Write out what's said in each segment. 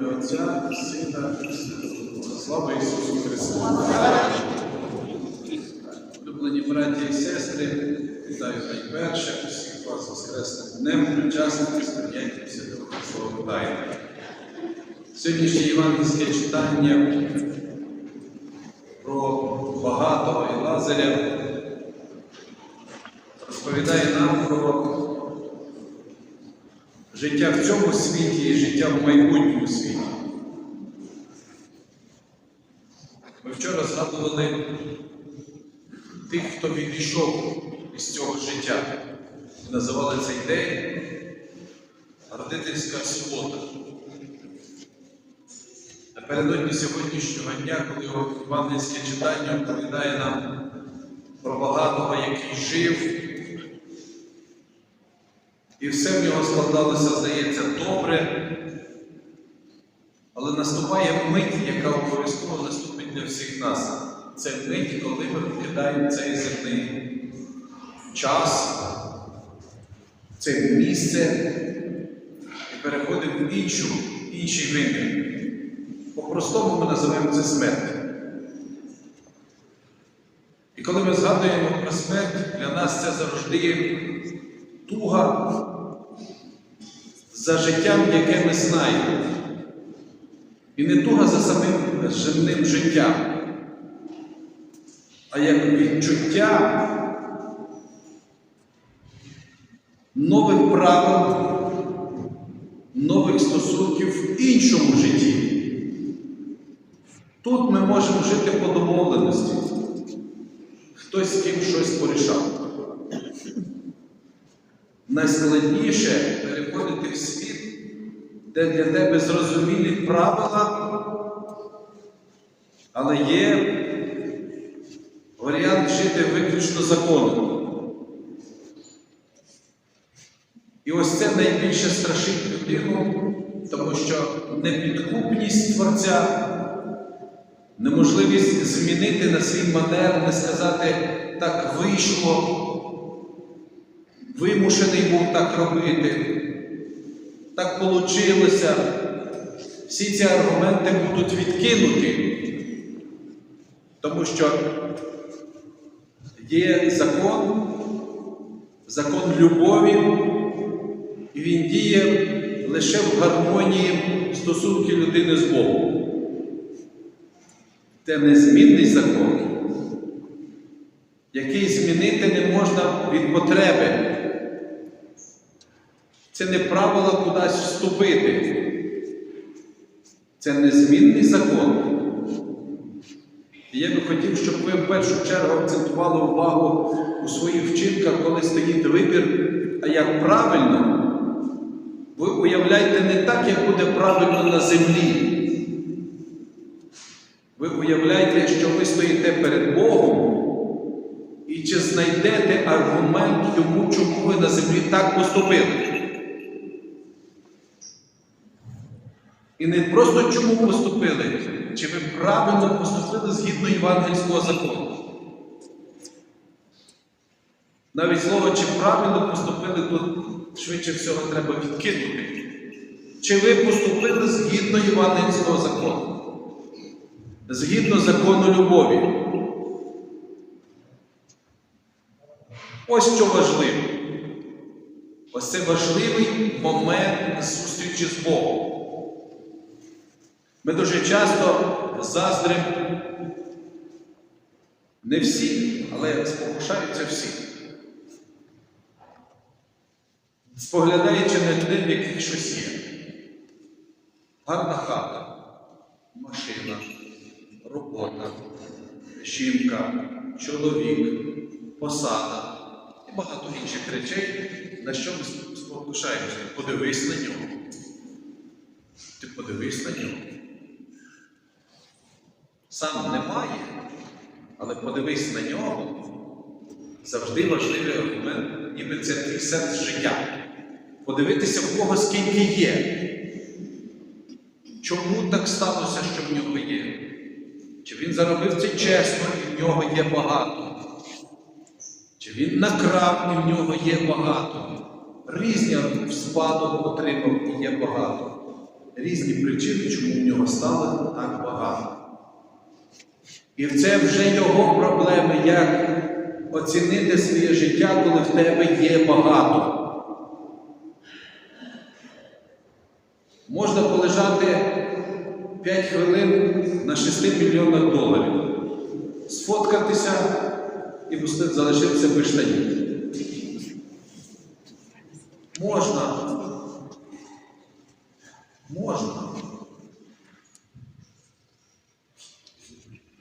Отця, Сина і Святого Слава Ісусу Христу! Улюблені браті і сестри, вітаю найперше усіх вас Воскресним днем, учасники сприйняття Святого Христового Тайни. Сьогоднішнє євангельське читання про багатого і Лазаря розповідає нам про життя в цьому світі і життя в майбутньому світі. Ми вчора згадували тих, хто відійшов із цього життя. Ми називали цей день Родительська субота. Напередодні сьогоднішнього дня, коли Івангельське читання оповідає нам про багатого, який жив, і все в нього складалося, здається, добре. Але наступає мить, яка обов'язково наступить для всіх нас. Це мить, коли ми покидаємо цей земний час, це місце і переходимо в іншу, інший вимір. По-простому ми називаємо це смерть. І коли ми згадуємо про смерть, для нас це завжди туга за життям, яке ми знаємо. І не туга за самим земним життям, а як відчуття нових правил, нових стосунків в іншому житті. Тут ми можемо жити по домовленості. Хтось з ким щось порішав. Найскладніше переходити в світ, де для тебе зрозумілі правила, але є варіант жити виключно законом. І ось це найбільше страшить людину, тому що непідкупність Творця, неможливість змінити на свій манер, не сказати так вийшло, вимушений був так робити, так получилося. Всі ці аргументи будуть відкинуті, тому що є закон, закон любові, і він діє лише в гармонії стосунки людини з Богом. Це незмінний закон, який змінити не можна від потреби. Це не правило кудись вступити. Це незмінний закон. І я би хотів, щоб ви в першу чергу акцентували увагу у своїх вчинках, коли стоїть вибір, а як правильно, ви уявляєте не так, як буде правильно на землі. Ви уявляєте, що ви стоїте перед Богом і чи знайдете аргумент йому, чому ви на землі так поступили. І не просто чому поступили, чи ви правильно поступили згідно євангельського закону. Навіть слово, чи правильно поступили, тут швидше всього треба відкинути. Чи ви поступили згідно євангельського закону? Згідно закону любові. Ось що важливо. Ось це важливий момент зустрічі з Богом. Ми дуже часто заздримо не всі, але спокушаються всі. Споглядаючи на людей, в яких щось є. Гарна хата, машина, робота, жінка, чоловік, посада і багато інших речей, на що ми спокушаємося. Подивись на нього. Ти подивись на нього. Сам немає, але подивись на нього. Завжди важливий аргумент, ніби це твій сенс життя. Подивитися в кого скільки є. Чому так сталося, що в нього є? Чи він заробив це чесно і в нього є багато? Чи він накрав і в нього є багато? Різні спадок отримав і є багато. різні причини, чому в нього стало так багато. І це вже його проблеми, як оцінити своє життя, коли в тебе є багато. Можна полежати 5 хвилин на 6 мільйонах доларів, сфоткатися і залишитися без штанів. Можна. Можна.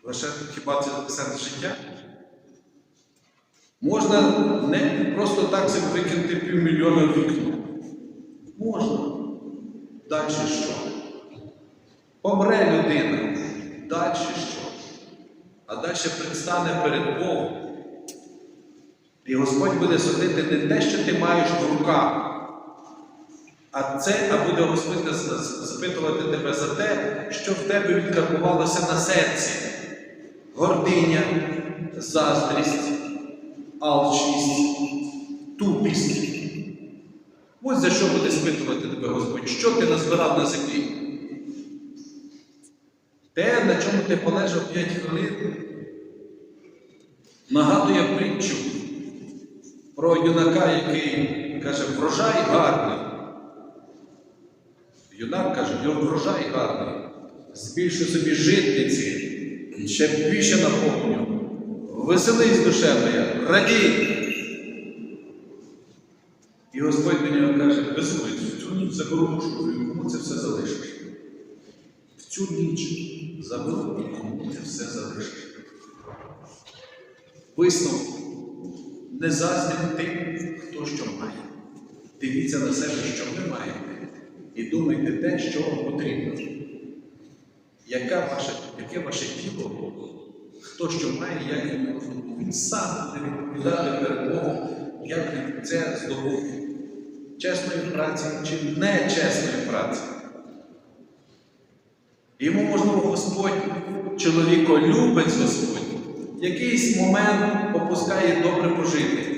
Лише хіба це сенс життя? Можна не просто так себе викинути півмільйона в вікно. Можна. Далі що? Помре людина. Далі що? А далі предстане перед Богом. І Господь буде судити не те, що ти маєш в руках, а це, а буде Господь запитувати тебе за те, що в тебе відкарбувалося на серці. Гординя, заздрість, алчність, тупість. Ось за що буде спитувати тебе Господь, що ти назбирав на землі. Те, на чому ти полежав 5 хвилин, нагадує притчу про юнака, який каже, врожай гарний. Юнак каже, врожай гарний. Збільшу собі житниці, ще більше наповню. Веселись, душе моя, радій. І Господь до нього каже, безумець, в цю ніч заберу душу, твою, кому це все залишиш? В цю ніч заберу і кому це все залишиш. Висновок. Не заздріть тим, хто що має. Дивіться на себе, що ви маєте, і думайте те, що вам потрібно. Яка ваше, яке ваше тіло, хто що має, як йому він сам буде відповідати перед Богом, як він це здобув чесною праці чи нечесною праці. Йому, можливо, Господь, чоловіко, Господь, в якийсь момент попускає добре пожити.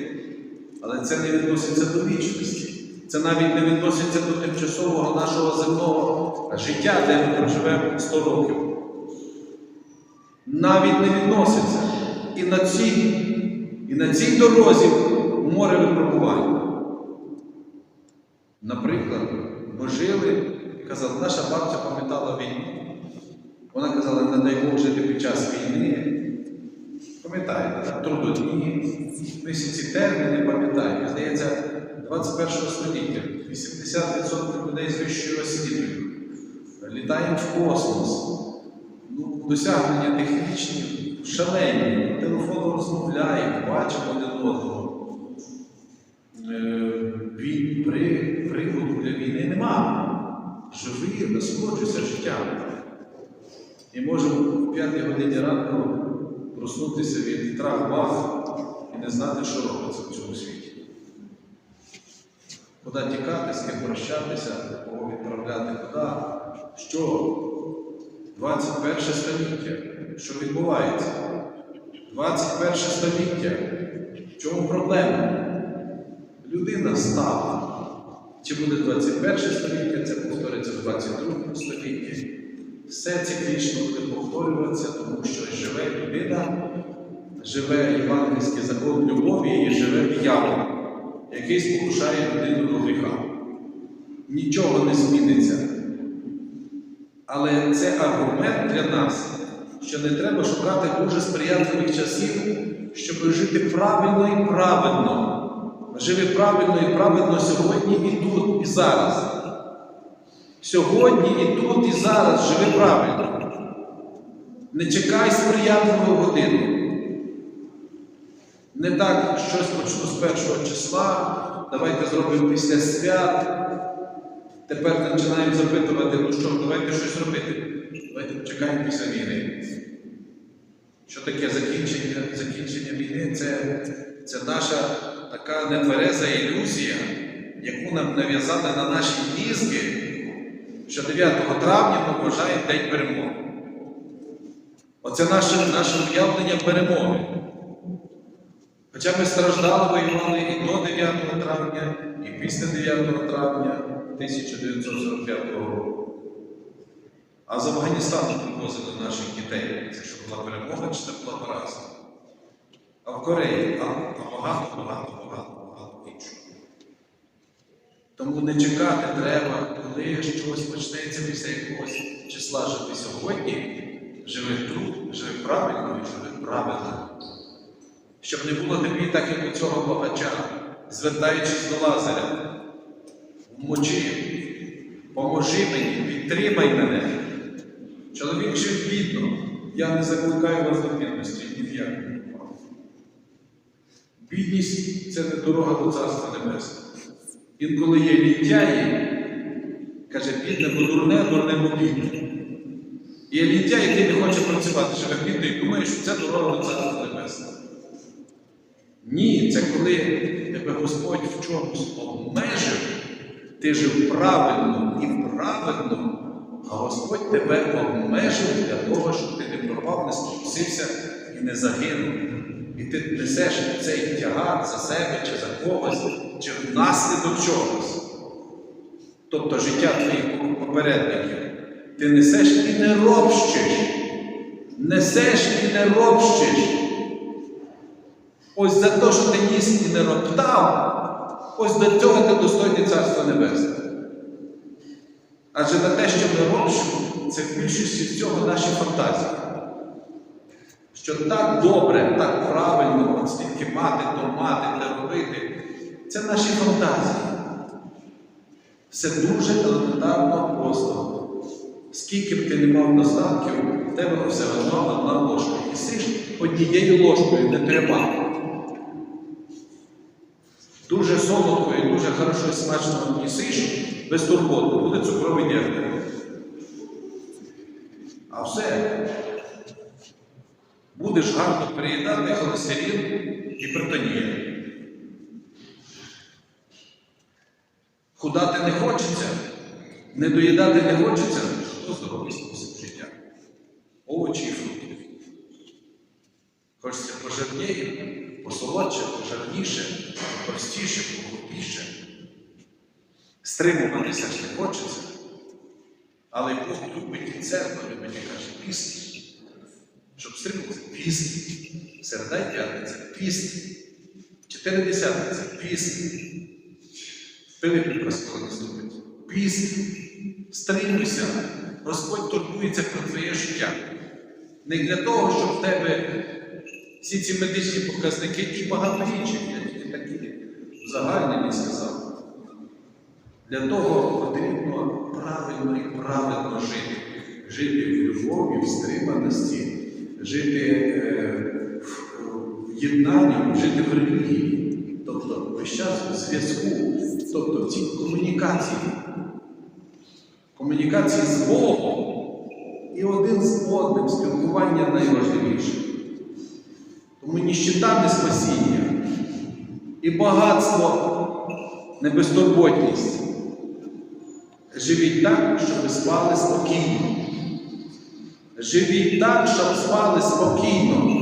Але це не відноситься до вічності. Це навіть не відноситься до тимчасового нашого земного життя, де ми проживемо 100 років. Навіть не відноситься. І на цій, і на цій дорозі море випробувань. Наприклад, ми жили, казали, наша бабця пам'ятала війну. Вона казала, не дай Бог жити під час війни. Пам'ятаєте, трудодні, місяці терміни, пам'ятаєте. Здається, 21 століття 80% людей з вищою освітою. Літаємо в космос. Ну, досягнення технічні, шалені, по телефону розмовляємо, бачимо один одного. Е, при, приводу для війни нема. Живі, насолоджуйся життям. І можемо в п'ятій годині ранку проснутися від трав бах і не знати, що робиться в цьому світі. Куди тікати, з ким прощатися, кого відправляти куди, що? 21 століття. Що відбувається? 21 століття. В чому проблема? Людина стала. Чи буде 21 століття, це повториться в 22 столітті. Все циклічно буде повторюватися, тому що живе людина, живе євангельський закон любові і живе диявол, який спокушає людину до гріха. Нічого не зміниться. Але це аргумент для нас, що не треба шукати дуже сприятливих часів, щоб жити правильно і праведно. Живи правильно і праведно сьогодні і тут, і зараз. Сьогодні і тут, і зараз живи правильно. Не чекай сприятливу годину. Не так щось почну з першого числа, давайте зробимо після свят. Тепер починаємо запитувати, ну що, давайте щось робити. Давайте почекаємо після війни. Що таке закінчення, закінчення війни? Це, це наша така нетвереза ілюзія, яку нам нав'язали на наші мізки, що 9 травня ми вважаємо День перемоги. Оце наше, наше уявлення перемоги. Хоча ми страждали, воювали і до 9 травня, і після 9 травня 1945 року. А з Афганістану привозили наших дітей. Це що була перемога, чи це була поразка? А в Кореї, а, багато, багато, багато. Тому не чекати треба, коли щось почнеться після якогось числа жити сьогодні. Живи тут, живи правильно і живи правильно. Щоб не було тобі так, як у цього багача, звертаючись до Лазаря. Вмочи, поможи мені, підтримай мене. Чоловік жив бідно. Я не закликаю вас до бідності ні в якому. Бідність це не дорога до Царства Небесного. Інколи є лінтяї, каже, бідне, бо дурне, дурне, бо бідне. Є лінтяй, який не хоче працювати, живе бідно і думає, що це дорога до Царства Небесного. Ні, це коли тебе Господь в чомусь обмежив, ти жив правильно і праведно, а Господь тебе обмежив для того, щоб ти не пропав, не спокусився і не загинув. І ти несеш цей тягар за себе чи за когось, чи внаслідок чогось. Тобто життя твоїх попередників. Ти несеш і не робщиш. Несеш і не робщиш. Ось за те, що ти ніс і не роптав, ось до цього ти достойний Царства Небесного. Адже на те, що ми робимо, це в більшості всього наші фантазії. Що так добре, так правильно, от стільки мати, то мати, те робити, це наші фантазії. Все дуже елементарно просто. Скільки б ти не мав достатків, в тебе все одно одна ложка. Їсиш однією ложкою не треба. Дуже солодко і дуже хорошо і смачно їсиш без турботи, буде цукровий діабет. А все. Будеш гарно переїдати холестерин і гіпертонія. Худати не хочеться, не доїдати не хочеться, то здоровий спосіб життя. Овочі і фрукти. Хочеться пожирніше, посолодше, пожирніше, простіше, погрубіше. Стримуватися ж не хочеться. Але Бог любить і церква любить і каже, піст. Щоб стримуватися, піст. Середа й п'ятниця піст. Чотири десятки це піст. Пилипівка скоро наступить. Піст. Стримуйся. Господь турбується про твоє життя. Не для того, щоб в тебе всі ці медичні показники і багато інших, я тільки такі загальні сказав. Для того потрібно правильно і правильно жити. Жити в любові, в стриманості, жити е, в, єднанні, жити в релігії. Тобто весь час в зв'язку, тобто в цій комунікації. Комунікації з Богом і один з одним спілкування найважливіше. Тому ніщита не спасіння і багатство не безтурботність. Живіть так, щоб ви спали спокійно. Живіть так, щоб спали спокійно.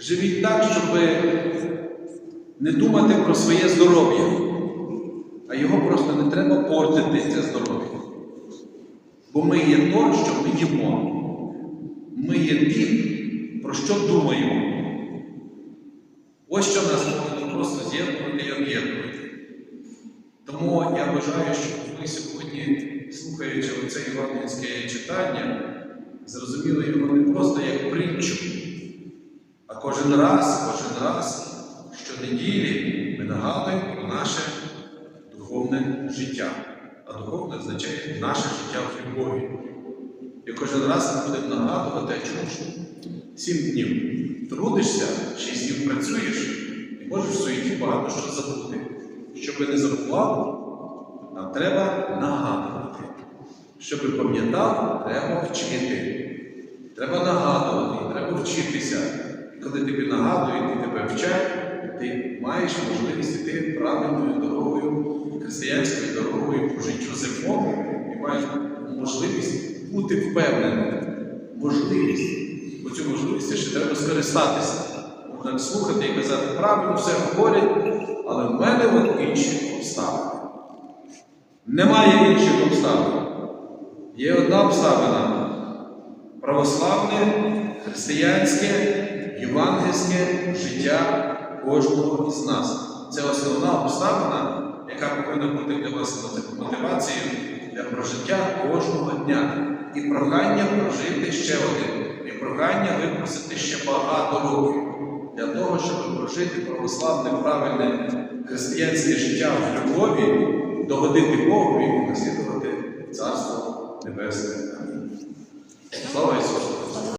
Живіть так, щоб не думати про своє здоров'я, а його просто не треба портити, це здоров'я. Бо ми є то, що ми їмо. Ми є ті, про що думаємо. Ось що нас повинно просто з'єднувати і об'єднувати. Тому я вважаю, що ви сьогодні, слухаючи оце євангельське читання, зрозуміли його не просто як притчу, а кожен раз, кожен раз, щонеділі ми нагадуємо про наше духовне життя. А духовне означає наше життя в любові. І кожен раз ми будемо нагадувати, чому сім днів трудишся, шість днів працюєш і можеш в суеті багато що забути. Щоб не забував, нам треба нагадувати. Щоб пам'ятав, треба вчити. Треба нагадувати, треба вчитися. І коли тобі нагадують і тебе вчать, ти маєш можливість йти правильною дорогою, християнською дорогою по життю земному і маєш можливість бути впевненим. Можливість. Бо цю можливість ще треба скористатися. Можна слухати і казати, правильно все говорять, але в мене от інші обставини. Немає інших обставин. Є одна обставина православне, християнське, євангельське життя кожного із нас. Це основна обставина, яка повинна бути для вас мотивацією для прожиття кожного дня. І прохання прожити ще один, і прохання випросити ще багато років для того, щоб прожити православне, правильне християнське життя в любові, догодити Богу і наслідувати Царство Небесне. Амінь. Слава Ісусу!